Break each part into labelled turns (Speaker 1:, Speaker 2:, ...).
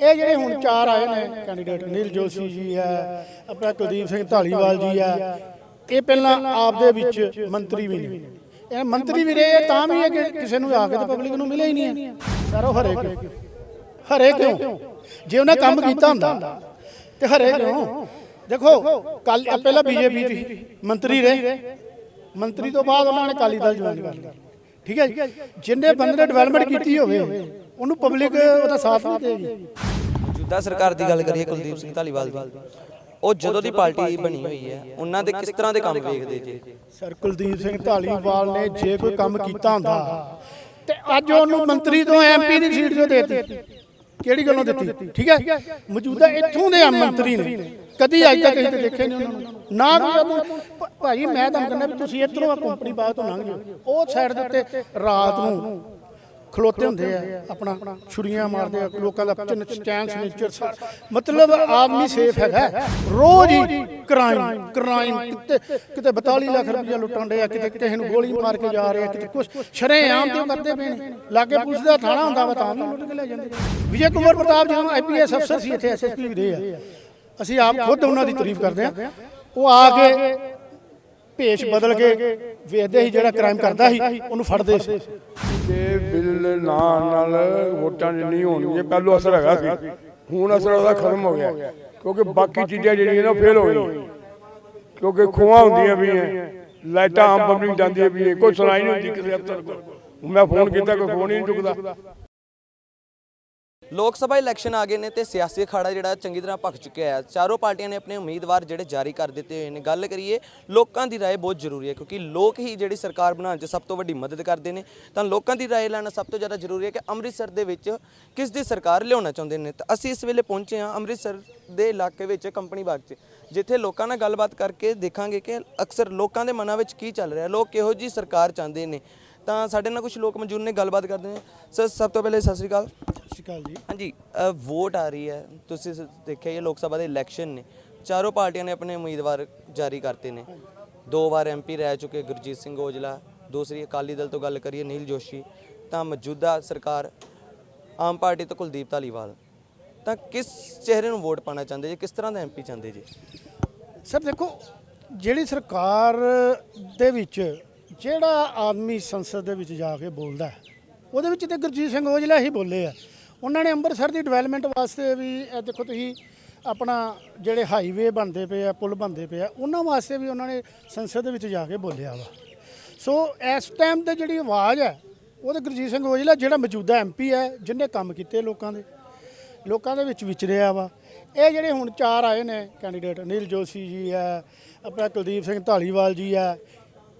Speaker 1: ਇਹ ਜਿਹੜੇ ਹੁਣ ਚਾਰ ਆਏ ਨੇ ਕੈਂਡੀਡੇਟ ਨੀਲ ਜੋਸ਼ੀ ਜੀ ਹੈ, ਆਪਣਾ ਕੁਲਦੀਪ ਸਿੰਘ ਢਾਲੀਵਾਲ ਜੀ ਹੈ, ਇਹ ਪਹਿਲਾਂ ਆਪ ਦੇ ਵਿੱਚ ਮੰਤਰੀ ਵੀ ਨੇ। ਇਹ ਮੰਤਰੀ ਵੀ ਰਹੇ ਤਾਂ ਵੀ ਇਹ ਕਿ ਕਿਸੇ ਨੂੰ ਆ ਕੇ ਤਾਂ ਪਬਲਿਕ ਨੂੰ ਮਿਲੇ ਹੀ ਨਹੀਂ ਹੈ। ਸਾਰੋ ਹਰੇ ਕਿਉਂ? ਹਰੇ ਕਿਉਂ? ਜੇ ਉਹਨੇ ਕੰਮ ਕੀਤਾ ਹੁੰਦਾ, ਤੇ ਹਰੇ ਕਿਉਂ? ਦੇਖੋ, ਕੱਲ ਪਹਿਲਾਂ ਬੀਜੇਪੀ ਦੀ ਮੰਤਰੀ ਰਹੇ। ਮੰਤਰੀ ਤੋਂ ਬਾਅਦ ਉਹਨਾਂ ਨੇ ਕਾਲੀ ਦਲ ਜੁਆਇਨ ਕਰ ਲਿਆ। ਠੀਕ ਹੈ ਜੀ? ਜਿੰਨੇ ਬੰਦੇ ਨੇ ਡਿਵੈਲਪਮੈਂਟ ਕੀਤੀ ਹੋਵੇ, ਉਹਨੂੰ ਪਬਲਿਕ ਉਹਦਾ ਸਾਥ ਨਹੀਂ ਦੇਗੀ।
Speaker 2: ਮੌਜੂਦਾ ਸਰਕਾਰ ਦੀ ਗੱਲ ਕਰੀਏ ਕੁਲਦੀਪ ਸਿੰਘ ਧਾਲੀਵਾਲ ਦੀ, ਉਹ ਜਦੋਂ ਦੀ ਪਾਰਟੀ ਬਣੀ ਹੋਈ ਹੈ, ਉਹਨਾਂ ਦੇ ਕਿਸ ਤਰ੍ਹਾਂ ਦੇ ਕੰਮ ਵੇਖਦੇ ਜੇ?
Speaker 1: ਸਰ, ਕੁਲਦੀਪ ਸਿੰਘ ਢਾਲੀਵਾਲ ਨੇ ਜੇ ਕੋਈ ਕੰਮ ਕੀਤਾ ਹੁੰਦਾ, ਤੇ ਅੱਜ ਉਹਨੂੰ ਮੰਤਰੀ ਤੋਂ ਐਮਪੀ ਦੀ ਸੀਟ ਜੋ ਦੇਤੀ। ਕਿਹੜੀ ਗੱਲੋਂ ਦਿੱਤੀ? ਠੀਕ ਹੈ? ਮੌਜੂਦਾ ਇੱਥੋਂ ਦੇ ਮੰਤਰੀ ਨੇ। ਕਦੀ ਅੱਜ ਤੱਕ ਅਸੀਂ ਤੇ ਦੇਖੇ ਨਹੀਂ ਉਹਨਾਂ ਨੂੰ। ਨਾ ਕੋਈ ਭਾਜੀ, ਮੈਂ ਤੁਹਾਨੂੰ ਕਹਿੰਦਾ ਵੀ ਤੁਸੀਂ ਇੱਧਰੋਂ ਆ ਕੰਪਨੀ ਬਾਹਰ ਤੋਂ ਲੰਘ ਜਾਓ। ਉਹ ਸਾਈਡ ਦੇ ਉੱਤੇ ਰਾਤ ਨੂੰ ਖਲੋਤੇ ਹੁੰਦੇ ਆ, ਆਪਣਾ ਛੁਰੀਆਂ ਮਾਰਦੇ ਆ, ਲੋਕਾਂ ਦਾ ਚੈਨ ਸਿਗਨੇਚਰ ਮਤਲਬ ਆਦਮੀ ਸੇਫ ਹੈਗਾ। ਰੋਜ਼ ਹੀ ਕ੍ਰਾਈਮ ਕ੍ਰਾਈਮ ਕਿਤੇ ਕਿਤੇ 42 ਲੱਖ ਰੁਪਇਆ ਲੁੱਟਣ ਦੇ ਆ, ਕਿਤੇ ਕਿਸੇ ਨੂੰ ਗੋਲੀ ਮਾਰ ਕੇ ਜਾ ਰਹੇ ਆ, ਕਿਤੇ ਕੁਝ ਸ਼ਰੇਆਮ ਤੇ ਕਰਦੇ ਪਏ ਨੇ। ਲਾਗੇ ਪੁਲਿਸ ਦਾ ਥਾਣਾ ਹੁੰਦਾ ਵਾ, ਤਾਂ ਵੀ ਲੁੱਟ ਕੇ ਲੈ ਜਾਂਦੇ ਵਿਜੇ ਕੁਮਾਰ ਪ੍ਰਤਾਪ ਜਦੋਂ ਆਈਪੀਐਸ ਅਫਸਰ ਸੀ ਇੱਥੇ ਐਸਐਸਪੀ ਵੀ ਰਹੇ ਆ। ਅਸੀਂ ਆਪ ਖੁਦ ਉਹਨਾਂ ਦੀ ਤਾਰੀਫ ਕਰਦੇ ਆ। ਉਹ ਆ ਕੇ ਭੇਸ਼ ਬਦਲ ਕੇ ਵੇਖਦੇ ਸੀ ਜਿਹੜਾ ਕ੍ਰਾਈਮ ਕਰਦਾ ਸੀ, ਉਹਨੂੰ ਫੜਦੇ ਸੀ।
Speaker 3: ਤੇ ਬਿੱਲ ਨਾ ਨਾਲ ਵੋਟਾਂ ਨਹੀਂ ਹੋਣਗੀਆਂ, ਪਹਿਲੋਂ ਅਸਰ ਹੈਗਾ ਸੀ। ਹੁਣ ਅਸਰ ਉਹਦਾ ਖਤਮ ਹੋ ਗਿਆ। ਕਿਉਂਕਿ ਬਾਕੀ ਚੀਜ਼ਾਂ ਜਿਹੜੀਆਂ ਨੇ ਫੇਲ ਹੋ ਗਈਆਂ। ਕਿਉਂਕਿ ਖੋਹਾਂ ਹੁੰਦੀਆਂ ਵੀ ਐ, ਲਾਈਟਾਂ ਆਮ ਪਬਲਿਕ ਜਾਂਦੀਆਂ ਵੀ ਕੋਈ ਸੁਣਾਈ ਨਹੀਂ ਹੁੰਦੀ ਕਿਸੇ ਅਫਸਰ ਕੋਲ। ਮੈਂ ਫੋਨ ਕੀਤਾ, ਕੋਈ ਫੋਨ ਹੀ ਨਹੀਂ ਚੁੱਕਦਾ।
Speaker 2: ਲੋਕ ਸਭਾ ਇਲੈਕਸ਼ਨ ਆ ਗਏ ਨੇ ਤੇ ਸਿਆਸੀ ਅਖਾੜਾ ਜਿਹੜਾ ਚੰਗੀ ਤਰ੍ਹਾਂ ਭਖ ਚੁੱਕਿਆ ਹੈ ਚਾਰੋਂ ਪਾਰਟੀਆਂ ਨੇ ਆਪਣੇ ਉਮੀਦਵਾਰ ਜਿਹੜੇ ਜਾਰੀ ਕਰ ਦਿੱਤੇ ਹੋਏ ਨੇ ਗੱਲ ਕਰੀਏ ਲੋਕਾਂ ਦੀ رائے ਬਹੁਤ ਜ਼ਰੂਰੀ ਹੈ ਕਿਉਂਕਿ ਲੋਕ ਹੀ ਜਿਹੜੀ ਸਰਕਾਰ ਬਣਾਉਣ 'ਚ ਸਭ ਤੋਂ ਵੱਡੀ ਮਦਦ ਕਰਦੇ ਨੇ ਤਾਂ ਲੋਕਾਂ ਦੀ رائے ਲੈਣਾ ਸਭ ਤੋਂ ਜ਼ਿਆਦਾ ਜ਼ਰੂਰੀ ਹੈ ਕਿ ਅੰਮ੍ਰਿਤਸਰ ਦੇ ਵਿੱਚ ਕਿਸ ਦੀ ਸਰਕਾਰ ਲਿਆਉਣਾ ਚਾਹੁੰਦੇ ਨੇ ਤਾਂ ਅਸੀਂ ਇਸ ਵੇਲੇ ਪਹੁੰਚੇ ਹਾਂ ਅੰਮ੍ਰਿਤਸਰ ਦੇ ਇਲਾਕੇ ਵਿੱਚ ਕੰਪਨੀ ਬਾਗ 'ਚ ਜਿੱਥੇ ਲੋਕਾਂ ਨਾਲ ਗੱਲਬਾਤ ਕਰਕੇ ਦੇਖਾਂਗੇ ਕਿ ਅਕਸਰ ਲੋਕਾਂ ਦੇ ਮਨਾਂ ਵਿੱਚ ਕੀ ਚੱਲ ਰਿਹਾ ਲੋਕ ਕਿਹੋ ਜੀ ਸਰਕਾਰ ਚਾਹੁੰਦੇ ਨੇ ਤਾਂ ਸਾਡੇ ਨਾਲ ਕੁਝ ਲੋਕ ਮੌਜੂਦ ਨੇ ਗੱਲਬਾਤ ਕਰਦੇ ਨੇ। ਸਰ ਸਭ ਤੋਂ ਪਹਿਲੇ ਸਤਿ ਸ਼੍ਰੀ ਅਕਾਲ।
Speaker 1: ਸਤਿ ਸ਼੍ਰੀ ਅਕਾਲ ਜੀ।
Speaker 2: ਹਾਂਜੀ ਅ, ਵੋਟ ਆ ਰਹੀ ਹੈ। ਤੁਸੀਂ ਸ- ਦੇਖਿਆ ਇਹ ਲੋਕ ਸਭਾ ਦੇ ਇਲੈਕਸ਼ਨ ਨੇ। ਚਾਰੋਂ ਪਾਰਟੀਆਂ ਨੇ ਆਪਣੇ ਉਮੀਦਵਾਰ ਜਾਰੀ ਕਰਤੇ ਨੇ। ਦੋ ਵਾਰ ਐਮਪੀ ਰਹਿ ਚੁੱਕੇ ਗੁਰਜੀਤ ਸਿੰਘ ਔਜਲਾ। ਦੂਸਰੀ ਅਕਾਲੀ ਦਲ ਤੋਂ ਗੱਲ ਕਰੀਏ ਨੀਲ ਜੋਸ਼ੀ। ਤਾਂ ਮੌਜੂਦਾ ਸਰਕਾਰ ਆਮ ਪਾਰਟੀ ਤੋਂ ਕੁਲਦੀਪ ਧਾਲੀਵਾਲ। ਤਾਂ ਕਿਸ ਚਿਹਰੇ ਨੂੰ ਵੋਟ ਪਾਣਾ ਚਾਹੁੰਦੇ ਜੀ ਕਿਸ ਤਰ੍ਹਾਂ ਦਾ ਐਮਪੀ ਚਾਹੁੰਦੇ ਜੀ?
Speaker 1: ਸਰ ਦੇਖੋ ਜਿਹੜੀ ਸਰਕਾਰ ਦੇ ਵਿੱਚ ਜਿਹੜਾ ਆਦਮੀ ਸੰਸਦ ਦੇ ਵਿੱਚ ਜਾ ਕੇ ਬੋਲਦਾ ਹੈ, ਉਹਦੇ ਵਿੱਚ ਤੇ ਗੁਰਜੀਤ ਸਿੰਘ ਔਜਲਾ ਹੀ ਬੋਲੇ ਆ। ਉਹਨਾਂ ਨੇ ਅੰਮ੍ਰਿਤਸਰ ਦੀ ਡਿਵੈਲਪਮੈਂਟ ਵਾਸਤੇ ਵੀ ਇਹ ਦੇਖੋ ਤੁਸੀਂ ਆਪਣਾ ਜਿਹੜੇ ਹਾਈਵੇ ਬਣਦੇ ਪਏ ਆ ਪੁਲ ਬਣਦੇ ਪਏ ਆ ਉਹਨਾਂ ਵਾਸਤੇ ਵੀ ਉਹਨਾਂ ਨੇ ਸੰਸਦ ਦੇ ਵਿੱਚ ਜਾ ਕੇ ਬੋਲਿਆ ਵਾ। ਸੋ ਇਸ ਟਾਈਮ ਤੇ ਜਿਹੜੀ ਆਵਾਜ਼ ਹੈ ਉਹ ਤੇ ਗੁਰਜੀਤ ਸਿੰਘ ਔਜਲਾ ਜਿਹੜਾ ਮੌਜੂਦਾ ਐਮਪੀ ਹੈ ਜਿਹਨੇ ਕੰਮ ਕੀਤੇ ਲੋਕਾਂ ਦੇ ਲੋਕਾਂ ਦੇ ਵਿੱਚ ਵਿਚਰਿਆ ਵਾ। ਇਹ ਜਿਹੜੇ ਹੁਣ ਚਾਰ ਆਏ ਨੇ ਕੈਂਡੀਡੇਟ ਨੀਲ ਜੋਸ਼ੀ ਜੀ ਹੈ ਆਪਣਾ ਕੁਲਦੀਪ ਸਿੰਘ ਢਾਲੀਵਾਲ ਜੀ ਹੈ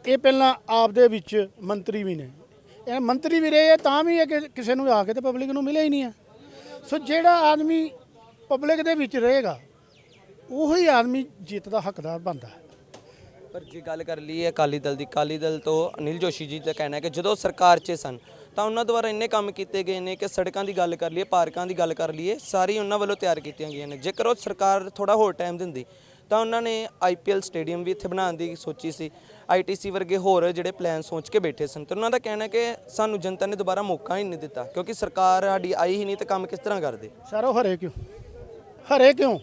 Speaker 1: ਇਹ ਪਹਿਲਾਂ ਆਪ ਦੇ ਵਿੱਚ ਮੰਤਰੀ ਵੀ ਨੇ। ਇਹ ਮੰਤਰੀ ਵੀ ਰਹੇ ਆ, ਤਾਂ ਵੀ ਇਹ ਕਿ- ਕਿਸੇ ਨੂੰ ਆ ਕੇ ਤੇ ਪਬਲਿਕ ਨੂੰ ਮਿਲੇ ਹੀ ਨਹੀਂ ਆ। ਸੋ ਜਿਹੜਾ ਆਦਮੀ ਪਬਲਿਕ ਦੇ ਵਿੱਚ ਰਹੇਗਾ, ਉਹੀ ਆਦਮੀ ਜਿੱਤ ਦਾ ਹੱਕਦਾਰ ਬਣਦਾ ਹੈ।
Speaker 2: ਪਰ ਜੇ ਗੱਲ ਕਰ ਲਈਏ ਅਕਾਲੀ ਦਲ ਦੀ, ਅਕਾਲੀ ਦਲ ਤੋਂ ਅਨਿਲ ਜੋਸ਼ੀ ਜੀ ਦਾ ਕਹਿਣਾ ਹੈ ਕਿ ਜਦੋਂ ਸਰਕਾਰ 'ਚ ਸਨ, ਤਾਂ ਉਹਨਾਂ ਦੁਆਰਾ ਇੰਨੇ ਕੰਮ ਕੀਤੇ ਗਏ ਨੇ ਕਿ ਸੜਕਾਂ ਦੀ ਗੱਲ ਕਰ ਲਈਏ, ਪਾਰਕਾਂ ਦੀ ਗੱਲ ਕਰ ਲਈਏ, ਸਾਰੀ ਉਹਨਾਂ ਵੱਲੋਂ ਤਿਆਰ ਕੀਤੀਆਂ ਗਈਆਂ ਨੇ। ਜੇਕਰ ਉਹ ਸਰਕਾਰ ਥੋੜਾ ਹੋਰ ਟਾਈਮ ਦਿੰਦੀ ਤਾਂ ਉਹਨਾਂ ਨੇ ਆਈਪੀਐਲ ਸਟੇਡੀਅਮ ਵੀ ਇੱਥੇ ਬਣਾਉਣ ਦੀ ਸੋਚੀ ਸੀ। ਆਈਟੀਸੀ ਵਰਗੇ ਹੋਰ ਜਿਹੜੇ ਪਲਾਨ ਸੋਚ ਕੇ ਬੈਠੇ ਸਨ। ਤੇ ਉਹਨਾਂ ਦਾ ਕਹਿਣਾ ਕਿ ਸਾਨੂੰ ਜਨਤਾ ਨੇ ਦੁਬਾਰਾ ਮੌਕਾ ਹੀ ਨਹੀਂ ਦਿੱਤਾ, ਕਿਉਂਕਿ ਸਰਕਾਰ ਸਾਡੀ ਆਈ ਹੀ ਨਹੀਂ ਤੇ ਕੰਮ ਕਿਸ ਤਰ੍ਹਾਂ ਕਰਦੇ।
Speaker 1: ਸਰ, ਉਹ ਹਰੇ ਕਿਉਂ? ਹਰੇ ਕਿਉਂ?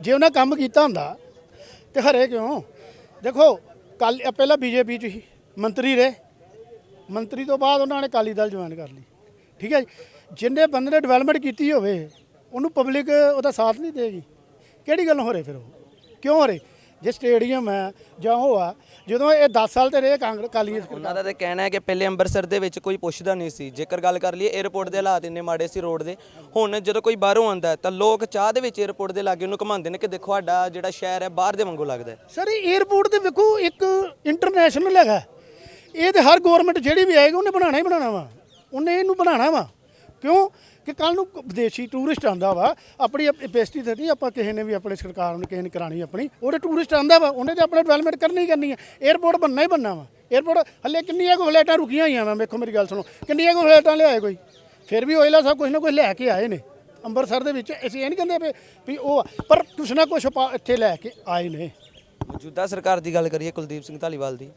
Speaker 1: ਜੇ ਉਹਨਾਂ ਕੰਮ ਕੀਤਾ ਹੁੰਦਾ, ਤੇ ਹਰੇ ਕਿਉਂ? ਦੇਖੋ ਕੱਲ ਪਹਿਲਾਂ ਬੀਜੇਪੀ ਚ ਹੀ ਮੰਤਰੀ ਰਹੇ। ਮੰਤਰੀ ਤੋਂ ਬਾਅਦ ਉਹਨਾਂ ਨੇ ਕਾਲੀ ਦਲ ਜੁਆਇਨ ਕਰ ਲਈ। ਠੀਕ ਹੈ ਜੀ? ਜਿੰਨੇ ਬੰਦੇ ਨੇ ਡਿਵੈਲਪਮੈਂਟ ਕੀਤੀ ਹੋਵੇ, ਉਹਨੂੰ ਪਬਲਿਕ ਉਹਦਾ ਸਾਥ ਨਹੀਂ ਦੇਗੀ। ਕਿਹੜੀ ਗੱਲ ਹੋ ਰਹੀ ਫਿਰ ਉਹ? ਕਿਉਂ ਰੇ ਜੇ ਸਟੇਡੀਅਮ ਹੈ ਜਾਂ ਉਹ ਆ ਜਦੋਂ ਇਹ 10 ਸਾਲ ਤੇ ਰਹੇ ਕਾਂਗਰਸ ਕਾਲੀ
Speaker 2: ਉਹਨਾਂ ਦਾ ਤੇ ਕਹਿਣਾ ਹੈ ਕਿ ਪਹਿਲੇ ਅੰਮ੍ਰਿਤਸਰ ਦੇ ਵਿੱਚ ਕੋਈ ਪੁੱਛਦਾ ਨਹੀਂ ਸੀ। ਜੇਕਰ ਗੱਲ ਕਰ ਲਈਏ 에어ਪੋਰਟ ਦੇ ਹਾਲਾਤ ਇੰਨੇ ਮਾੜੇ ਸੀ ਰੋਡ ਦੇ ਹੁਣ ਜਦੋਂ ਕੋਈ ਬਾਹਰੋਂ ਆਂਦਾ ਤਾਂ ਲੋਕ ਚਾਹ ਦੇ ਵਿੱਚ 에어ਪੋਰਟ ਦੇ ਲਾਗੇ ਉਹਨੂੰ ਘਮਾਉਂਦੇ ਨੇ ਕਿ ਦੇਖੋ ਸਾਡਾ ਜਿਹੜਾ ਸ਼ਹਿਰ ਹੈ ਬਾਹਰ ਦੇ ਵਾਂਗੂ ਲੱਗਦਾ
Speaker 1: ਸਰ ਇਹ 에어ਪੋਰਟ ਤੇ ਵੇਖੋ ਇੱਕ ਇੰਟਰਨੈਸ਼ਨਲ ਹੈਗਾ। ਇਹ ਤੇ ਹਰ ਗਵਰਨਮੈਂਟ ਜਿਹੜੀ ਵੀ ਆਏਗੀ ਉਹਨੇ ਬਣਾਣਾ ਹੀ ਬਣਾਣਾ ਵਾ। ਉਹਨੇ ਇਹਨੂੰ ਬਣਾਣਾ ਵਾ। ਕਿਉਂ? ਕਿ ਕੱਲ ਨੂੰ ਵਿਦੇਸ਼ੀ ਟੂਰਿਸਟ ਆਂਦਾ ਵਾ, ਆਪਣੀ ਐਪੈਸਿਟੀ ਤੇ ਨਹੀਂ ਆਪਾਂ ਕਿਸੇ ਨੇ ਵੀ ਆਪਣੇ ਸਰਕਾਰ ਨੂੰ ਕਿਸੇ ਨੇ ਕਰਾਣੀ ਆਪਣੀ, ਉਹਦੇ ਟੂਰਿਸਟ ਆਂਦਾ ਵਾ, ਉਹਨੇ ਤੇ ਆਪਣੇ ਡਿਵੈਲਪਮੈਂਟ ਕਰਨੀ ਕਰਨੀ ਹੈ 에어ਪੋਰਟ ਬੰਨਣਾ ਹੀ ਬੰਨਣਾ ਵਾ। 에어ਪੋਰਟ ਹੱਲੇ ਕਿੰਨੀਆਂ ਕੁ ਫਲੈਟਾਂ ਰੁਕੀਆਂ ਹੋਈਆਂ ਵਾ, ਵੇਖੋ ਮੇਰੀ ਗੱਲ ਸੁਣੋ। ਕਿੰਨੀਆਂ ਕੁ ਫਲੈਟਾਂ ਲਿਆਏ ਕੋਈ? ਫਿਰ ਵੀ ਓਇਲਾ ਸਭ ਕੁਝ ਨਾ ਕੁਝ ਲੈ ਕੇ ਆਏ ਨੇ। ਅੰਮ੍ਰਿਤਸਰ ਦੇ ਵਿੱਚ ਅਸੀਂ ਇਹ ਨਹੀਂ ਕਹਿੰਦੇ ਪਏ ਵੀ ਉਹ ਪਰ ਕੁਛ ਨਾ ਕੁਛ ਇੱਥੇ ਲੈ ਕੇ ਆਏ ਨੇ।
Speaker 2: ਮੌਜੂਦਾ ਸਰਕਾਰ ਦੀ ਗੱਲ ਕਰੀਏ ਕੁਲਦੀਪ ਸਿੰਘ ਧਾਲੀਵਾਲ ਦੀ,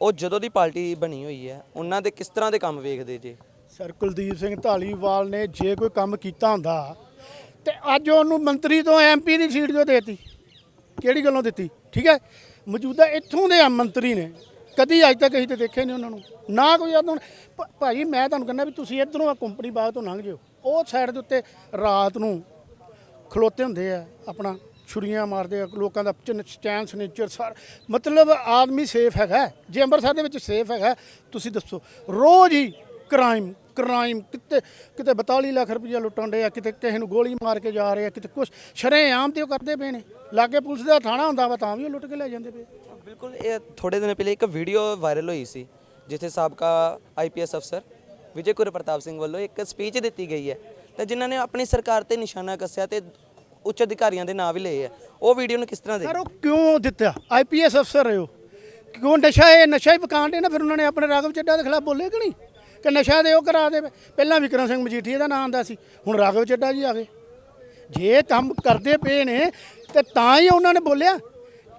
Speaker 2: ਉਹ ਜਦੋਂ ਦੀ ਪਾਰਟੀ ਬਣੀ ਹੋਈ ਹੈ, ਉਹਨਾਂ ਦੇ ਕਿਸ ਤਰ੍ਹਾਂ ਦੇ ਕੰਮ ਵੇਖਦੇ ਜੇ?
Speaker 1: ਸਰ ਕੁਲਦੀਪ ਸਿੰਘ ਢਾਲੀਵਾਲ ਨੇ ਜੇ ਕੋਈ ਕੰਮ ਕੀਤਾ ਹੁੰਦਾ ਤੇ ਅੱਜ ਉਹਨੂੰ ਮੰਤਰੀ ਤੋਂ ਐਮਪੀ ਦੀ ਸੀਟ ਜੋ ਦੇਤੀ, ਕਿਹੜੀ ਗੱਲੋਂ ਦਿੱਤੀ? ਠੀਕ ਹੈ? ਮੌਜੂਦਾ ਇੱਥੋਂ ਦੇ ਆ ਮੰਤਰੀ ਨੇ, ਕਦੀ ਅੱਜ ਤੱਕ ਅਸੀਂ ਤੇ ਦੇਖੇ ਨਹੀਂ ਉਹਨਾਂ ਨੂੰ, ਨਾ ਕੋਈ ਉਹਨਾਂ ਭ- ਭਾਜੀ ਮੈਂ ਤੁਹਾਨੂੰ ਕਹਿੰਦਾ ਵੀ ਤੁਸੀਂ ਇਧਰੋਂ ਆ ਕੰਪਨੀ ਬਾਗ ਤੋਂ ਲੰਘ ਜਿਓ, ਉਹ ਸਾਈਡ ਦੇ ਉੱਤੇ ਰਾਤ ਨੂੰ ਖਲੋਤੇ ਹੁੰਦੇ ਆ, ਆਪਣਾ ਛੁਰੀਆਂ ਮਾਰਦੇ ਆ, ਲੋਕਾਂ ਦਾ ਚੈਨ ਸਨੇਚਰ ਸਾਰ, ਮਤਲਬ ਆਦਮੀ ਸੇਫ ਹੈਗਾ, ਜੇ ਅੰਮ੍ਰਿਤਸਰ ਦੇ ਵਿੱਚ ਸੇਫ ਹੈਗਾ, ਤੁਸੀਂ ਦੱਸੋ, ਰੋਜ਼ ਹੀ ਕ੍ਰਾਈਮ ਕ੍ਰਾਈਮ ਕਿਤੇ ਕਿਤੇ 42 ਲੱਖ ਰੁਪਈਆ ਲੁੱਟਣ ਦੇ ਆ ਕਿਤੇ ਕਿਸੇ ਨੂੰ ਗੋਲੀ ਮਾਰ ਕੇ ਜਾ ਰਹੇ ਆ ਕਿਤੇ ਕੁਛ ਸ਼ਰੇਆਮ ਤੇ ਉਹ ਕਰਦੇ ਪਏ ਨੇ। ਲਾਗੇ ਪੁਲਿਸ ਦਾ ਥਾਣਾ ਹੁੰਦਾ ਵਾ ਤਾਂ ਵੀ ਉਹ ਲੁੱਟ ਕੇ ਲੈ ਜਾਂਦੇ ਪਏ।
Speaker 2: ਬਿਲਕੁਲ ਇਹ ਥੋੜੇ ਦਿਨ ਪਹਿਲੇ ਇੱਕ ਵੀਡੀਓ ਵਾਇਰਲ ਹੋਈ ਸੀ ਜਿੱਥੇ ਸਾਬਕਾ ਆਈਪੀਐਸ ਅਫਸਰ ਵਿਜੇ ਕੁਰ ਪ੍ਰਤਾਪ ਸਿੰਘ ਵੱਲੋਂ ਇੱਕ ਸਪੀਚ ਦਿੱਤੀ ਗਈ ਹੈ ਤੇ ਜਿਨ੍ਹਾਂ ਨੇ ਆਪਣੀ ਸਰਕਾਰ ਤੇ ਨਿਸ਼ਾਨਾ ਕੱਸਿਆ ਤੇ ਉੱਚ ਅਧਿਕਾਰੀਆਂ ਦੇ ਨਾਂ ਵੀ ਲਏ ਆ। ਉਹ ਵੀਡੀਓ ਨੂੰ ਕਿਸ ਤਰ੍ਹਾਂ ਦੇ
Speaker 1: ਸਰ ਉਹ ਕਿਉਂ ਦਿੱਤਾ? ਆਈਪੀਐਸ ਅਫਸਰ ਰਹੇ ਹੋ ਕਿਉਂ ਨਸ਼ਾ ਇਹ ਨਸ਼ਾ ਹੀ ਪਕਾਉਂਦੇ ਨਾ ਫਿਰ ਉਹਨਾਂ ਨੇ ਆਪਣੇ ਰਾਘਵ ਚੱਡਾ ਦੇ ਖਿਲਾਫ ਬੋਲੇ ਕਿ ਨਹੀਂ? ਕਿ ਨਸ਼ਾ ਦੇ ਉਹ ਕਰਾ ਦੇ। ਪਹਿਲਾਂ ਵਿਕਰਮ ਸਿੰਘ ਮਜੀਠੀਆ ਦਾ ਨਾਮ ਆਂਦਾ ਸੀ, ਹੁਣ ਰਾਘਵ ਚੱਡਾ ਜੀ ਆ ਗਏ ਜੇ ਕੰਮ ਕਰਦੇ ਪਏ ਨੇ, ਤੇ ਤਾਂ ਹੀ ਉਹਨਾਂ ਨੇ ਬੋਲਿਆ।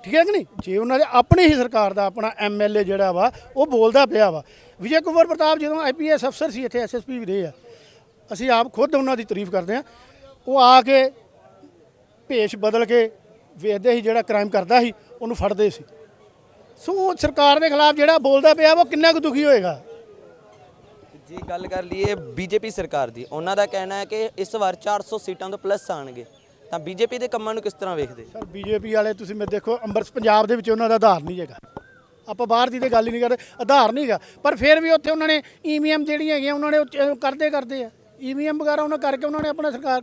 Speaker 1: ਠੀਕ ਹੈ ਕਿ ਨਹੀਂ? ਜੇ ਉਹਨਾਂ ਦੇ ਆਪਣੀ ਹੀ ਸਰਕਾਰ ਦਾ ਆਪਣਾ ਐਮਐਲਏ ਜਿਹੜਾ ਵਾ, ਉਹ ਬੋਲਦਾ ਪਿਆ ਵਾ। ਵਿਜੇ ਕੁਮਾਰ ਪ੍ਰਤਾਪ ਜਦੋਂ ਆਈਪੀਐਸ ਅਫਸਰ ਸੀ ਇੱਥੇ ਐਸਐਸਪੀ ਵੀ ਰਹੇ ਆ। ਅਸੀਂ ਆਪ ਖੁਦ ਉਹਨਾਂ ਦੀ ਤਾਰੀਫ ਕਰਦੇ ਆ ਉਹ ਆ ਕੇ ਭੇਸ਼ ਬਦਲ ਕੇ ਵੇਖਦੇ ਸੀ ਜਿਹੜਾ ਕ੍ਰਾਈਮ ਕਰਦਾ ਸੀ, ਉਹਨੂੰ ਫੜਦੇ ਸੀ। ਸੋ ਉਹ ਸਰਕਾਰ ਦੇ ਖਿਲਾਫ ਜਿਹੜਾ ਬੋਲਦਾ ਪਿਆ ਵਾ, ਉਹ ਕਿੰਨਾ ਕੁ ਦੁਖੀ ਹੋਏਗਾ?
Speaker 2: ਜੀ ਗੱਲ ਕਰ ਲਈਏ ਬੀਜੇਪੀ ਸਰਕਾਰ ਦੀ, ਉਹਨਾਂ ਦਾ ਕਹਿਣਾ ਹੈ ਕਿ ਇਸ ਵਾਰ 400 ਸੀਟਾਂ ਤੋਂ ਪਲੱਸ ਆਣਗੇ ਤਾਂ ਬੀਜੇਪੀ ਦੇ ਕੰਮਾਂ ਨੂੰ ਕਿਸ ਤਰ੍ਹਾਂ ਵੇਖਦੇ?
Speaker 1: ਸਰ, ਬੀਜੇਪੀ ਵਾਲੇ ਤੁਸੀਂ ਮੈਂ ਦੇਖੋ, ਅੰਮ੍ਰਿਤ ਪੰਜਾਬ ਦੇ ਵਿੱਚ ਉਹਨਾਂ ਦਾ ਆਧਾਰ ਨਹੀਂ ਹੈਗਾ। ਆਪਾਂ ਬਾਹਰ ਦੀ ਤੇ ਗੱਲ ਹੀ ਨਹੀਂ ਕਰਦੇ, ਆਧਾਰ ਨਹੀਂ ਹੈਗਾ। ਪਰ ਫਿਰ ਵੀ ਉੱਥੇ ਉਹਨਾਂ ਨੇ ਈਵੀਐਮ ਜਿਹੜੀਆਂ ਹੈਗੀਆਂ, ਉਹਨਾਂ ਨੇ ਉਹ ਕਰਦੇ ਕਰਦੇ ਆ। ਈਵੀਐਮ ਵਗੈਰਾ ਉਹਨਾਂ ਕਰਕੇ ਉਹਨਾਂ ਨੇ ਆਪਣਾ ਸਰਕਾਰ,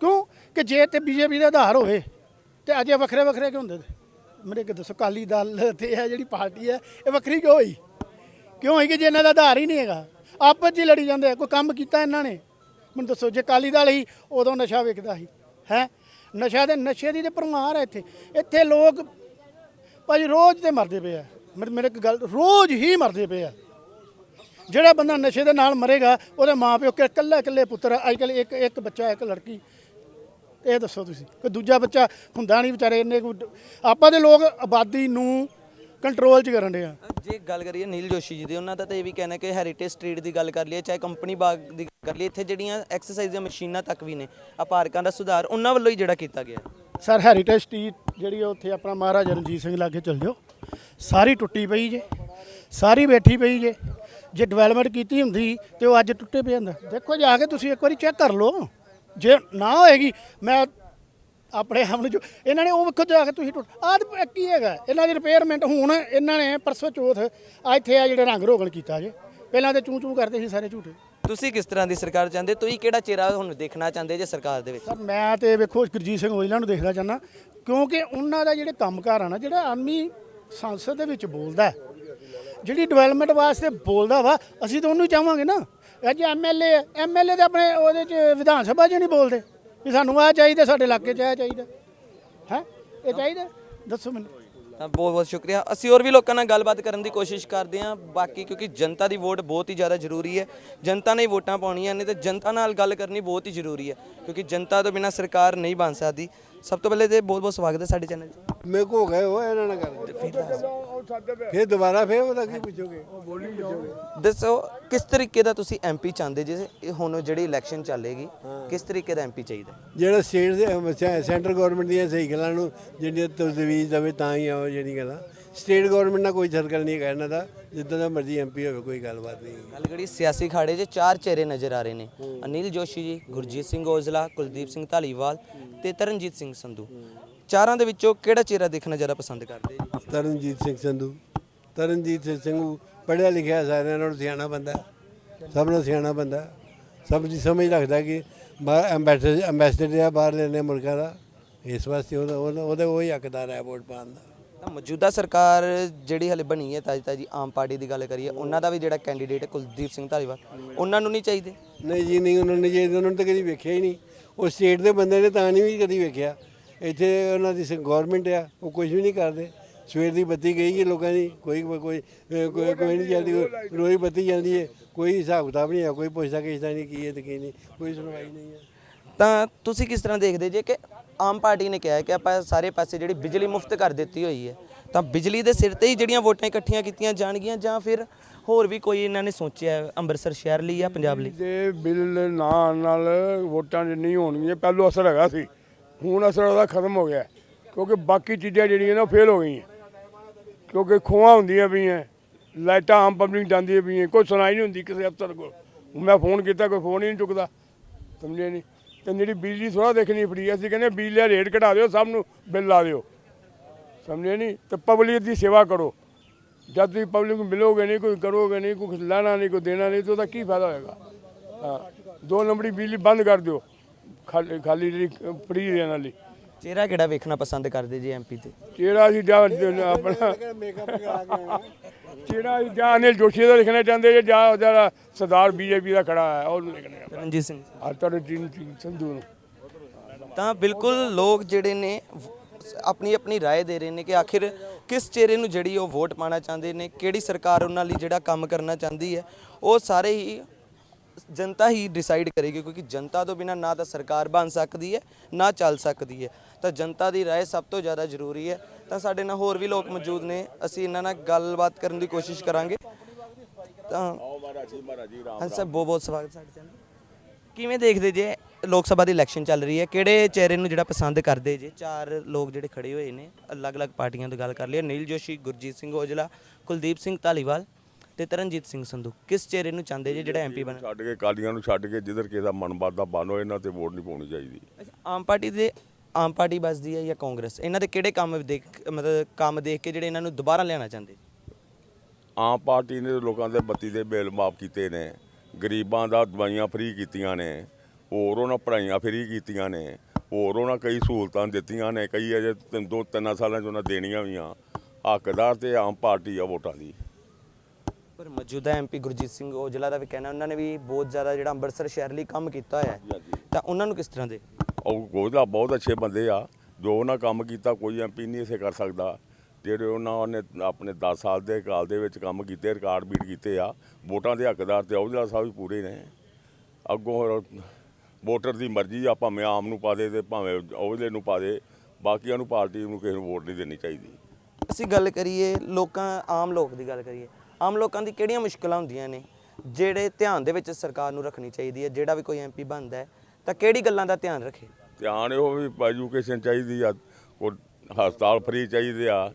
Speaker 1: ਕਿਉਂ? ਕਿ ਜੇ ਤੇ ਬੀਜੇਪੀ ਦਾ ਆਧਾਰ ਹੋਵੇ, ਤੇ ਅਜੇ ਵੱਖਰੇ ਵੱਖਰੇ ਕਿਉਂ ਹੁੰਦੇ? ਮੇਰੇ ਇੱਕ ਦੱਸੋ ਕਾਲੀ ਦਲ ਤੇ ਇਹ ਜਿਹੜੀ ਪਾਰਟੀ ਹੈ, ਇਹ ਵੱਖਰੀ ਕਿਉਂ ਹੋਈ? ਕਿਉਂ ਹੋਈ ਕਿ ਜੇ ਇਹਨਾਂ ਦਾ ਆਧਾਰ ਹੀ ਨਹੀਂ ਹੈਗਾ? ਆਪਸ 'ਚ ਹੀ ਲੜੀ ਜਾਂਦੇ ਆ, ਕੋਈ ਕੰਮ ਕੀਤਾ ਇਹਨਾਂ ਨੇ? ਮੈਨੂੰ ਦੱਸੋ, ਜੇ ਕਾਲੀ ਦਲ ਹੀ ਉਦੋਂ ਨਸ਼ਾ ਵੇਖਦਾ ਸੀ, ਹੈ? ਨਸ਼ਾ ਦੇ, ਨਸ਼ੇ ਦੀ ਤੇ ਭਰਮਾਰ ਹੈ ਇੱਥੇ। ਇੱਥੇ ਲੋਕ ਭਾਜੀ ਰੋਜ਼ ਤੇ ਮਰਦੇ ਪਏ ਆ। ਮੇਰੇ ਮੇਰੇ ਇੱਕ ਗੱਲ, ਰੋਜ਼ ਹੀ ਮਰਦੇ ਪਏ ਆ। ਜਿਹੜਾ ਬੰਦਾ ਨਸ਼ੇ ਦੇ ਨਾਲ ਮਰੇਗਾ, ਉਹਦੇ ਮਾਪਿਓ ਕਿ, ਇਕੱਲੇ ਇਕੱਲੇ ਪੁੱਤਰ ਅੱਜ ਕੱਲ੍ਹ ਇੱਕ ਇੱਕ ਬੱਚਾ, ਇੱਕ ਲੜਕੀ। ਇਹ ਦੱਸੋ ਤੁਸੀਂ, ਕੋਈ ਦੂਜਾ ਬੱਚਾ ਹੁੰਦਾ ਨਹੀਂ ਵਿਚਾਰੇ, ਇੰਨੇ ਕੁ ਆਪਾਂ ਦੇ ਲੋਕ ਆਬਾਦੀ ਨੂੰ ਕੰਟਰੋਲ 'ਚ ਕਰਨ ਦੇ ਆ।
Speaker 2: ਜੇ ਗੱਲ ਕਰੀਏ ਨੀਲ ਜੋਸ਼ੀ ਜੀ ਦੀ ਉਹਨਾਂ ਦਾ ਤਾਂ ਇਹ ਵੀ ਕਹਿਣਾ ਕਿ ਹੈਰੀਟੇਜ ਸਟਰੀਟ ਦੀ ਗੱਲ ਕਰ ਲਈਏ ਚਾਹੇ ਕੰਪਨੀ ਬਾਗ ਦੀ ਕਰ ਲਈਏ ਇੱਥੇ ਜਿਹੜੀਆਂ ਐਕਸਰਸਾਈਜ਼ ਦੀਆਂ ਮਸ਼ੀਨਾਂ ਤੱਕ ਵੀ ਨੇ ਅਪਾਰਕਾਂ ਦਾ ਸੁਧਾਰ ਉਹਨਾਂ ਵੱਲੋਂ ਹੀ ਜਿਹੜਾ ਕੀਤਾ ਗਿਆ।
Speaker 1: ਸਰ ਹੈਰੀਟੇਜ ਸਟਰੀਟ ਜਿਹੜੀ ਆ ਉੱਥੇ ਆਪਣਾ ਮਹਾਰਾਜਾ ਰਣਜੀਤ ਸਿੰਘ ਲਾਗੇ ਚੱਲ ਜਾਓ। ਸਾਰੀ ਟੁੱਟੀ ਪਈ ਜੇ ਸਾਰੀ ਬੈਠੀ ਪਈ ਜੇ। ਜੇ ਡਿਵੈਲਪਮੈਂਟ ਕੀਤੀ ਹੁੰਦੀ ਤੇ ਉਹ ਅੱਜ ਟੁੱਟੇ ਪਏ ਹੁੰਦਾ ਦੇਖੋ ਜਾ ਕੇ ਤੁਸੀਂ ਇੱਕ ਵਾਰੀ ਚੈੱਕ ਕਰ ਲਓ। ਜੇ ਨਾ ਹੋਏਗੀ ਮੈਂ ਆਪਣੇ ਆਪ ਨੂੰ ਜੋ ਇਹਨਾਂ ਨੇ ਉਹ ਵੇਖੋ ਜਾ ਕੇ ਤੁਸੀਂ ਟੁੱਟ ਆਹ ਕੀ ਹੈਗਾ ਇਹਨਾਂ ਦੀ ਰਿਪੇਅਰਮੈਂਟ ਹੁਣ ਇਹਨਾਂ ਨੇ ਪਰਸੋਂ ਚੌਥ ਆ ਇੱਥੇ ਆ ਜਿਹੜੇ ਰੰਗ ਰੋਗਨ ਕੀਤਾ ਜੇ ਪਹਿਲਾਂ ਤੇ ਚੂੰ ਚੂੰ ਕਰਦੇ ਸੀ ਸਾਰੇ ਝੂਠੇ।
Speaker 2: ਤੁਸੀਂ ਕਿਸ ਤਰ੍ਹਾਂ ਦੀ ਸਰਕਾਰ ਚਾਹੁੰਦੇ ਤੁਸੀਂ ਕਿਹੜਾ ਚਿਹਰਾ ਹੁਣ ਦੇਖਣਾ ਚਾਹੁੰਦੇ ਜੇ ਸਰਕਾਰ ਦੇ ਵਿੱਚ?
Speaker 1: ਸਰ ਮੈਂ ਤੇ ਵੇਖੋ ਗੁਰਜੀਤ ਸਿੰਘ ਔਜਲਾ ਨੂੰ ਦੇਖਦਾ ਚਾਹੁੰਦਾ ਕਿਉਂਕਿ ਉਹਨਾਂ ਦਾ ਜਿਹੜੇ ਕੰਮਕਾਰ ਆ ਨਾ ਜਿਹੜਾ ਆਦਮੀ ਸੰਸਦ ਦੇ ਵਿੱਚ ਬੋਲਦਾ ਹੈ, ਜਿਹੜੀ ਡਿਵੈਲਪਮੈਂਟ ਵਾਸਤੇ ਬੋਲਦਾ ਵਾ ਅਸੀਂ ਤਾਂ ਉਹਨੂੰ ਹੀ ਚਾਹਾਂਗੇ ਨਾ। ਅੱਜ ਐਮਐਲਏ ਐਮਐਲਏ ਦੇ ਆਪਣੇ ਉਹਦੇ ਚ ਵਿਧਾਨ ਸਭਾ 'ਚ ਨਹੀਂ ਬੋਲਦੇ। ਵੀ ਸਾਨੂੰ ਆ ਚਾਹੀਦਾ ਸਾਡੇ ਇਲਾਕੇ 'ਚ ਆ ਚਾਹੀਦਾ। ਹੈ? ਇਹ ਚਾਹੀਦਾ? ਦੱਸੋ ਮੈਨੂੰ।
Speaker 2: ਤਾਂ ਬਹੁਤ ਬਹੁਤ ਸ਼ੁਕਰੀਆ। ਅਸੀਂ ਹੋਰ ਵੀ ਲੋਕਾਂ ਨਾਲ ਗੱਲਬਾਤ ਕਰਨ ਦੀ ਕੋਸ਼ਿਸ਼ ਕਰਦੇ ਹਾਂ। ਬਾਕੀ ਕਿਉਂਕਿ ਜਨਤਾ ਦੀ ਵੋਟ ਬਹੁਤ ਹੀ ਜ਼ਿਆਦਾ ਜ਼ਰੂਰੀ ਹੈ। ਜਨਤਾ ਨੇ ਹੀ ਵੋਟਾਂ ਪਾਉਣੀਆਂ ਨੇ ਤੇ ਜਨਤਾ ਨਾਲ ਗੱਲ ਕਰਨੀ ਬਹੁਤ ਹੀ ਜ਼ਰੂਰੀ ਹੈ। ਕਿਉਂਕਿ ਜਨਤਾ ਤੋਂ ਬਿਨਾਂ ਸਰਕਾਰ ਨਹੀਂ ਬਣ ਸਕਦੀ। ਸਭ ਤੋਂ ਪਹਿਲੇ ਤੇ ਬਹੁਤ ਬਹੁਤ ਸਵਾਗਤ ਹੈ ਸਾਡੇ ਚੈਨਲ 'ਚ।
Speaker 4: ਮੇਰੇ ਕੋ ਗਏ ਹੋ ਇਹਨਾਂ ਨਾਲ ਕਰ ਫਿਰ ਦੁਬਾਰਾ ਫਿਰ ਉਹਦਾ ਕੀ ਪੁੱਛੋਗੇ? ਉਹ ਬੋਲੀ ਪੁੱਛੋਗੇ
Speaker 2: ਦੱਸੋ ਕਿਸ ਤਰੀਕੇ ਦਾ ਤੁਸੀਂ ਐਮਪੀ ਚਾਹੁੰਦੇ ਜੇ? ਇਹ ਹੁਣ ਜਿਹੜੀ ਇਲੈਕਸ਼ਨ ਚੱਲੇਗੀ ਕਿਸ ਤਰੀਕੇ ਦਾ ਐਮਪੀ ਚਾਹੀਦਾ?
Speaker 4: ਜਿਹੜਾ ਸਟੇਟ ਦੇ ਸੈਂਟਰ ਗਵਰਨਮੈਂਟ ਦੀਆਂ ਸਹੀ ਗੱਲਾਂ ਨੂੰ ਜਿਹੜੀਆਂ ਤਜਵੀਜ਼ ਦੇਵੇ ਤਾਂ ਹੀ ਆਓ ਜਿਹੜੀ ਗੱਲਾਂ। ਸਟੇਟ ਗਵਰਨਮੈਂਟ ਨਾਲ ਕੋਈ ਸਰਕਲ ਨਹੀਂ ਕਰਨਾ ਦਾ। ਜਿੱਦਾਂ ਦਾ ਮਰਜ਼ੀ ਐਮਪੀ ਹੋਵੇ ਕੋਈ ਗੱਲਬਾਤ ਨਹੀਂ
Speaker 2: ਗੱਲ ਕਰੀ ਸਿਆਸੀ ਖਾੜੇ 'ਚ ਚਾਰ ਚਿਹਰੇ ਨਜ਼ਰ ਆ ਰਹੇ ਨੇ। ਅਨਿਲ ਜੋਸ਼ੀ ਜੀ ਗੁਰਜੀਤ ਸਿੰਘ ਔਜਲਾ ਕੁਲਦੀਪ ਸਿੰਘ ਧਾਲੀਵਾਲ ਤੇ ਤਰਨਜੀਤ ਸਿੰਘ ਸੰਧੂ। ਚਾਰਾਂ ਦੇ ਵਿੱਚੋਂ ਕਿਹੜਾ ਚਿਹਰਾ ਦੇਖਣਾ ਜ਼ਿਆਦਾ ਪਸੰਦ ਕਰਦੇ ਜੀ?
Speaker 4: ਤਰਨਜੀਤ ਸਿੰਘ ਸੰਧੂ। ਤਰਨਜੀਤ ਸਿੰਘ ਸਿੰਘ ਪੜ੍ਹਿਆ ਲਿਖਿਆ ਸਾਰਿਆਂ ਨਾਲੋਂ ਸਿਆਣਾ ਬੰਦਾ ਸਭ ਨਾਲੋਂ ਸਿਆਣਾ ਬੰਦਾ। ਸਭ ਦੀ ਸਮਝ ਰੱਖਦਾ ਕਿ ਐਮਬੈਸਡਰ ਐਮਬੈਸਡਰ ਆ ਬਾਹਰ ਲੈਣੇ ਮੁਲਕਾਂ ਦਾ। ਇਸ ਵਾਸਤੇ ਉਹਦਾ ਉਹਦਾ- ਉਹਦੇ ਉਹ ਹੀ ਹੱਕਦਾਰ ਹੈ ਵੋਟ ਪਾਉਣ ਦਾ।
Speaker 2: ਤਾਂ ਮੌਜੂਦਾ ਸਰਕਾਰ ਜਿਹੜੀ ਹਲੇ ਬਣੀ ਹੈ ਤਾਜੀ ਤਾਜੀ ਆਮ ਪਾਰਟੀ ਦੀ ਗੱਲ ਕਰੀਏ ਉਹਨਾਂ ਦਾ ਵੀ ਜਿਹੜਾ ਕੈਂਡੀਡੇਟ ਹੈ ਕੁਲਦੀਪ ਸਿੰਘ ਧਾਲੀਵਾਲ ਉਹਨਾਂ ਨੂੰ ਨਹੀਂ ਚਾਹੀਦੇ?
Speaker 4: ਨਹੀਂ ਜੀ ਨਹੀਂ ਉਹਨਾਂ ਨੇ ਜੀ ਉਹਨਾਂ ਨੂੰ ਤਾਂ ਕਦੀ ਵੇਖਿਆ ਹੀ ਨਹੀਂ। ਉਹ ਸਟੇਟ ਦੇ ਬੰਦੇ ਨੇ ਤਾਂ ਨਹੀਂ ਵੀ ਕਦੀ ਵੇਖਿਆ। ਇੱਥੇ ਉਹਨਾਂ ਦੀ ਗਵਰਨਮੈਂਟ ਆ ਉਹ ਕੁਝ ਵੀ ਨਹੀਂ ਕਰਦੇ। ਸਵੇਰ ਦੀ ਬੱਤੀ ਗਈ ਹੈ ਲੋਕਾਂ ਦੀ ਕੋਈ ਕੋਈ ਕੋਈ ਕੋਈ ਨਹੀਂ ਚੱਲਦੀ ਰੋਈ ਬੱਤੀ ਜਾਂਦੀ ਹੈ ਕੋਈ ਹਿਸਾਬ ਕਿਤਾਬ ਨਹੀਂ ਹੈ ਕੋਈ ਪੁੱਛਦਾ ਕਿਸਦਾ ਨਹੀਂ ਕੀ ਹੈ ਤੇ ਕੀ ਨਹੀਂ ਕੋਈ ਸੁਣਵਾਈ ਨਹੀਂ ਹੈ।
Speaker 2: ਤਾਂ ਤੁਸੀਂ ਕਿਸ ਤਰ੍ਹਾਂ ਦੇਖਦੇ ਜੇ ਕਿ ਆਮ ਪਾਰਟੀ ਨੇ ਕਿਹਾ ਹੈ ਕਿ ਆਪਾਂ ਸਾਰੇ ਪਾਸੇ ਜਿਹੜੀ ਬਿਜਲੀ ਮੁਫਤ ਕਰ ਦਿੱਤੀ ਹੋਈ ਹੈ ਤਾਂ ਬਿਜਲੀ ਦੇ ਸਿਰ ਤੇ ਹੀ ਜਿਹੜੀਆਂ ਵੋਟਾਂ ਇਕੱਠੀਆਂ ਕੀਤੀਆਂ ਜਾਣਗੀਆਂ ਜਾਂ ਫਿਰ ਹੋਰ ਵੀ ਕੋਈ ਇਹਨਾਂ ਨੇ ਸੋਚਿਆ ਅੰਮ੍ਰਿਤਸਰ ਸ਼ਹਿਰ ਲਈ ਜਾਂ ਪੰਜਾਬ ਲਈ?
Speaker 3: ਦੇ ਬਿੱਲ ਨਾ ਆਉਣ ਨਾਲ ਵੋਟਾਂ ਨਹੀਂ ਹੋਣਗੀਆਂ ਪਹਿਲੋਂ ਅਸਰ ਹੈਗਾ ਸੀ। ਹੁਣ ਅਸਰ ਉਹਦਾ ਖਤਮ ਹੋ ਗਿਆ ਕਿਉਂਕਿ ਬਾਕੀ ਚੀਜ਼ਾਂ ਜਿਹੜੀਆਂ ਨਾ ਉਹ ਫੇਲ ਹੋ ਗਈਆਂ। ਕਿਉਂਕਿ ਖੋਹਾਂ ਹੁੰਦੀਆਂ ਪਈਆਂ, ਲਾਈਟਾਂ ਆਮ ਪਬਲਿਕ ਜਾਂਦੀਆਂ ਪਈਆਂ, ਕੋਈ ਸੁਣਾਈ ਨਹੀਂ ਹੁੰਦੀ ਕਿਸੇ ਅਫਸਰ ਕੋਲ। ਮੈਂ ਫੋਨ ਕੀਤਾ, ਕੋਈ ਫੋਨ ਹੀ ਨਹੀਂ ਚੁੱਕਦਾ, ਸਮਝੇ ਨਹੀਂ। ਤੇ ਜਿਹੜੀ ਬਿਜਲੀ ਥੋੜਾ ਦੇਖਣੀ ਫਰੀ ਅਸੀਂ ਕਹਿੰਦੇ ਬਿਜਲੀ ਦਾ ਰੇਟ ਘਟਾ ਦਿਓ, ਸਭ ਨੂੰ ਬਿੱਲ ਲਾ ਦਿਓ। ਸਮਝੇ ਨਹੀਂ? ਤੇ ਪਬਲਿਕ ਦੀ ਸੇਵਾ ਕਰੋ। ਜਦ ਤੁਸੀਂ ਪਬਲਿਕ ਨੂੰ ਮਿਲੋਗੇ ਨਹੀਂ, ਕੋਈ ਕਰੋਗੇ ਨਹੀਂ ਕੁਝ ਲੈਣਾ ਨਹੀਂ, ਕੋਈ ਦੇਣਾ ਨਹੀਂ, ਤਾਂ ਉਹਦਾ ਕੀ ਫਾਇਦਾ ਹੋਏਗਾ? ਹਾਂ, ਦੋ ਨੰਬਰੀ ਬਿਜਲੀ ਬੰਦ ਕਰ ਦਿਓ। ਖਾਲੀ ਖਾਲੀ ਜਿਹੜੀ ਫਰੀ ਦੇਣ ਵਾਲੀ
Speaker 2: ਚਿਹਰਾ ਕਿਹੜਾ ਵੇਖਣਾ ਪਸੰਦ ਕਰਦੇ ਜੀ ਐਮਪੀ ਤੇ
Speaker 3: ਜਿਹੜਾ ਅਸੀਂ ਜਾਂ ਆਪਣਾ ਜਿਹੜਾ ਅਸੀਂ ਜਾਂ ਅਨਿਲ ਜੋਸ਼ੀ ਦਾ ਲਿਖਣਾ ਚਾਹੁੰਦੇ ਜੇ ਜਾਂ ਜਿਹੜਾ ਸਰਦਾਰ ਬੀਜੇਪੀ ਦਾ ਖੜਾ ਹੈ ਉਹਨੂੰ ਲਿਖਣਾ ਚਾਹੁੰਦੇ
Speaker 2: ਰਣਜੀਤ ਸਿੰਘ
Speaker 3: ਆ ਤੁਹਾਡੇ ਟੀਮ ਸੰਧੂ ਨੂੰ
Speaker 2: ਤਾਂ ਬਿਲਕੁਲ ਲੋਕ ਜਿਹੜੇ ਨੇ ਵ- ਆਪਣੀ ਆਪਣੀ رائے ਦੇ ਰਹੇ ਨੇ ਕਿ ਆਖਿਰ ਕਿਸ ਚਿਹਰੇ ਨੂੰ ਜਿਹੜੀ ਉਹ ਵੋਟ ਪਾਣਾ ਚਾਹੁੰਦੇ ਨੇ ਕਿਹੜੀ ਸਰਕਾਰ ਉਹਨਾਂ ਲਈ ਜਿਹੜਾ ਕੰਮ ਕਰਨਾ ਚਾਹੁੰਦੀ ਹੈ ਉਹ ਸਾਰੇ ਹੀ ਜਨਤਾ ਹੀ ਡਿਸਾਈਡ ਕਰੇਗੀ ਕਿਉਂਕਿ ਜਨਤਾ ਤੋਂ ਬਿਨਾ ਨਾ ਤਾਂ ਸਰਕਾਰ ਬਣ ਸਕਦੀ ਹੈ ਨਾ ਚੱਲ ਸਕਦੀ ਹੈ ਤਾਂ ਜਨਤਾ ਦੀ رائے ਸਭ ਤੋਂ ਜ਼ਿਆਦਾ ਜ਼ਰੂਰੀ ਹੈ ਤਾਂ ਸਾਡੇ ਨਾਲ ਹੋਰ ਵੀ ਲੋਕ ਮੌਜੂਦ ਨੇ ਅਸੀਂ ਇਹਨਾਂ ਨਾਲ ਗੱਲਬਾਤ ਕਰਨ ਦੀ ਕੋਸ਼ਿਸ਼ ਕਰਾਂਗੇ ਤਾਂ ਹਾਂ ਸਰ ਬਹੁਤ ਬਹੁਤ ਸਵਾਗਤ ਸਾਡੇ ਚੈਨਲ ਕਿਵੇਂ ਦੇਖਦੇ ਜੇ ਲੋਕ ਸਭਾ ਦੀ ਇਲੈਕਸ਼ਨ ਚੱਲ ਰਹੀ ਹੈ ਕਿਹੜੇ ਚਿਹਰੇ ਨੂੰ ਜਿਹੜਾ ਪਸੰਦ ਕਰਦੇ ਜੇ ਚਾਰ ਲੋਕ ਜਿਹੜੇ ਖੜੇ ਹੋਏ ਨੇ ਅਲੱਗ-ਅਲੱਗ ਪਾਰਟੀਆਂ ਤੋਂ ਗੱਲ ਕਰ ਲਈ ਨੀਲ ਜੋਸ਼ੀ ਗੁਰਜੀਤ ਸਿੰਘ ਔਜਲਾ ਕੁਲਦੀਪ ਸਿੰਘ ਧਾਲੀਵਾਲ ਤੇ ਤਰਨਜੀਤ ਸਿੰਘ ਸੰਧੂ ਕਿਸ ਚਿਹਰੇ ਨੂੰ ਚਾਹੁੰਦੇ ਜੇ ਜਿਹੜਾ ਐਮਪੀ ਬਣੇ?
Speaker 5: ਛੱਡ ਕੇ ਕਾਲੀਆਂ ਨੂੰ ਛੱਡ ਕੇ ਜਿੱਧਰ ਕਿਸੇ ਦਾ ਮਨ ਬਾਦਾ ਬਾਨੋ ਇਹਨਾਂ ਤੇ ਵੋਟ ਨਹੀਂ ਪਾਉਣੀ ਚਾਹੀਦੀ।
Speaker 2: ਅੱਛਾ, ਆਮ ਪਾਰਟੀ ਦੇ ਆਮ ਪਾਰਟੀ ਬਸਦੀ ਹੈ ਜਾਂ ਕਾਂਗਰਸ? ਇਹਨਾਂ ਦੇ ਕਿਹੜੇ ਕੰਮ ਦੇਖ ਮਤਲਬ ਕੰਮ ਦੇਖ ਕੇ ਜਿਹੜੇ ਇਹਨਾਂ ਨੂੰ ਦੁਬਾਰਾ ਲਿਆਉਣਾ ਚਾਹੁੰਦੇ?
Speaker 5: ਆਮ ਪਾਰਟੀ ਨੇ ਲੋਕਾਂ ਦੇ ਬੱਤੀ ਦੇ ਬਿੱਲ ਮਾਫ ਕੀਤੇ ਨੇ ਗਰੀਬਾਂ ਦਾ ਦਵਾਈਆਂ ਫ੍ਰੀ ਕੀਤੀਆਂ ਨੇ ਹੋਰ ਉਹਨਾਂ ਪੜ੍ਹਾਈਆਂ ਫ੍ਰੀ ਕੀਤੀਆਂ ਨੇ ਹੋਰ ਉਹਨਾਂ ਕਈ ਸਹੂਲਤਾਂ ਦਿੱਤੀਆਂ ਨੇ ਕਈ ਅਜੇ ਤਿੰਨ ਦੋ ਤਿੰਨ ਸਾਲਾਂ 'ਚ ਉਹਨਾਂ ਦੇਣੀਆਂ ਵੀ ਆ। ਹੱਕਦਾਰ ਤੇ ਆਮ ਪਾਰਟੀ ਆ ਵੋਟਾਂ ਦੀ।
Speaker 2: ਪਰ ਮੌਜੂਦਾ ਐਮਪੀ ਗੁਰਜੀਤ ਸਿੰਘ ਔਜਲਾ ਦਾ ਵੀ ਕਹਿਣਾ ਉਹਨਾਂ ਨੇ ਵੀ ਬਹੁਤ ਜ਼ਿਆਦਾ ਜਿਹੜਾ ਅੰਮ੍ਰਿਤਸਰ ਸ਼ਹਿਰ ਲਈ ਕੰਮ ਕੀਤਾ ਹੋਇਆ ਹੈ। ਤਾਂ ਉਹਨਾਂ ਨੂੰ ਕਿਸ ਤਰ੍ਹਾਂ ਦੇ?
Speaker 5: ਉਹ ਉਹਦਾ ਬਹੁਤ ਅੱਛੇ ਬੰਦੇ ਆ। ਜੋ ਉਹਨਾਂ ਕੰਮ ਕੀਤਾ ਕੋਈ ਐਮਪੀ ਨਹੀਂ ਇਸੇ ਕਰ ਸਕਦਾ। ਜਿਹੜੇ ਉਹਨਾਂ ਨੇ ਆਪਣੇ 10 ਸਾਲ ਦੇ ਕਾਲ ਦੇ ਵਿੱਚ ਕੰਮ ਕੀਤੇ ਰਿਕਾਰਡ ਬੀਟ ਕੀਤੇ ਆ ਵੋਟਾਂ ਦੇ ਹੱਕਦਾਰ ਤੇ ਔਜਲਾ ਸਾਹਿਬ ਵੀ ਪੂਰੇ ਨੇ। ਅੱਗੋਂ ਹੋਰ ਵੋਟਰ ਦੀ ਮਰਜ਼ੀ ਆ ਭਾਵੇਂ ਆਮ ਨੂੰ ਪਾ ਦੇ ਤੇ ਭਾਵੇਂ ਔਜਲੇ ਨੂੰ ਪਾ ਦੇ ਬਾਕੀਆਂ ਨੂੰ ਪਾਰਟੀ ਨੂੰ ਕਿਸੇ ਨੂੰ ਵੋਟ ਨਹੀਂ ਦੇਣੀ ਚਾਹੀਦੀ।
Speaker 2: ਅਸੀਂ ਗੱਲ ਕਰੀਏ ਲੋਕਾਂ ਆਮ ਲੋਕ ਦੀ ਗੱਲ ਕਰੀਏ ਆਮ ਲੋਕਾਂ ਦੀ ਕਿਹੜੀਆਂ ਮੁਸ਼ਕਲਾਂ ਹੁੰਦੀਆਂ ਨੇ? ਜਿਹੜੇ ਧਿਆਨ ਦੇ ਵਿੱਚ ਸਰਕਾਰ ਨੂੰ ਰੱਖਣੀ ਚਾਹੀਦੀ ਹੈ, ਜਿਹੜਾ ਵੀ ਕੋਈ ਐਮਪੀ ਬਣਦਾ ਹੈ, ਤਾਂ ਕਿਹੜੀ ਗੱਲਾਂ ਦਾ ਧਿਆਨ ਰੱਖੇ?
Speaker 5: ਧਿਆਨ ਇਹੋ ਵੀ ਐਜੂਕੇਸ਼ਨ ਚਾਹੀਦੀ ਆ ਉਹ ਹਸਪਤਾਲ ਫ੍ਰੀ ਚਾਹੀਦੇ ਆ,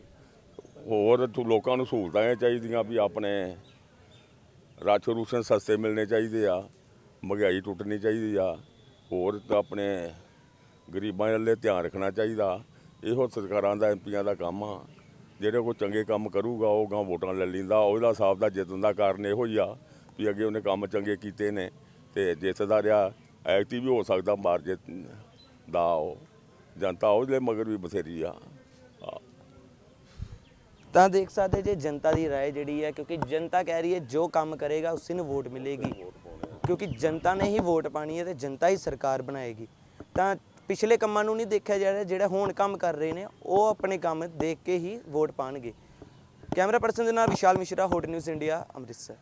Speaker 5: ਹੋਰ ਇੱਥੋਂ ਲੋਕਾਂ ਨੂੰ ਸਹੂਲਤਾਂ ਇਹ ਚਾਹੀਦੀਆਂ ਵੀ ਆਪਣੇ ਰਾਸ਼ਨ ਰੂਸ਼ਨ ਸਸਤੇ ਮਿਲਣੇ ਚਾਹੀਦੇ ਆ, ਮਹਿੰਗਾਈ ਟੁੱਟਣੀ ਚਾਹੀਦੀ ਆ, ਹੋਰ ਤਾਂ ਆਪਣੇ ਗਰੀਬਾਂ ਵੱਲੇ ਧਿਆਨ ਰੱਖਣਾ ਚਾਹੀਦਾ, ਇਹੋ ਸਰਕਾਰਾਂ ਦਾ ਐਮਪੀਆਂ ਦਾ ਕੰਮ ਆ। ਜਿਹੜੇ ਕੋਈ ਚੰਗੇ ਕੰਮ ਕਰੂਗਾ ਉਹ ਗਾਂ ਵੋਟਾਂ ਲੈ ਲੈਂਦਾ ਉਹਦਾ ਸਾਹਿਬ ਦਾ ਜਿੱਤਣ ਦਾ ਕਾਰਨ ਇਹੋ ਹੀ ਆ ਵੀ ਅੱਗੇ ਉਹਨੇ ਕੰਮ ਚੰਗੇ ਕੀਤੇ ਨੇ ਤੇ ਜਿੱਤਦਾ ਰਿਹਾ ਐਕਟਿਵ ਵੀ ਹੋ ਸਕਦਾ ਮਾਰ ਜਿੱਤ ਦਾ ਉਹ ਜਨਤਾ ਉਹਦੇ ਮਗਰ ਵੀ ਬਥੇਰੀ ਆ ਆ
Speaker 2: ਤਾਂ ਦੇਖ ਸਕਦੇ ਜੇ ਜਨਤਾ ਦੀ رائے ਜਿਹੜੀ ਹੈ ਕਿਉਂਕਿ ਜਨਤਾ ਕਹਿ ਰਹੀ ਹੈ ਜੋ ਕੰਮ ਕਰੇਗਾ ਉਸੇ ਨੂੰ ਵੋਟ ਮਿਲੇਗੀ ਕਿਉਂਕਿ ਜਨਤਾ ਨੇ ਹੀ ਵੋਟ ਪਾਣੀ ਹੈ ਤੇ ਜਨਤਾ ਹੀ ਸਰਕਾਰ ਬਣਾਏਗੀ ਤਾਂ ਪਿਛਲੇ ਕੰਮਾਂ ਨੂੰ ਨਹੀਂ ਦੇਖਿਆ ਜਾ ਰਿਹਾ, ਜਿਹੜਾ ਹੁਣ ਕੰਮ ਕਰ ਰਹੇ ਨੇ, ਉਹ ਆਪਣੇ ਕੰਮ ਦੇਖ ਕੇ ਹੀ ਵੋਟ ਪਾਣਗੇ। ਕੈਮਰਾ ਪਰਸਨ ਦੇ ਨਾਲ Vishal Mishra hot news India Amritsar.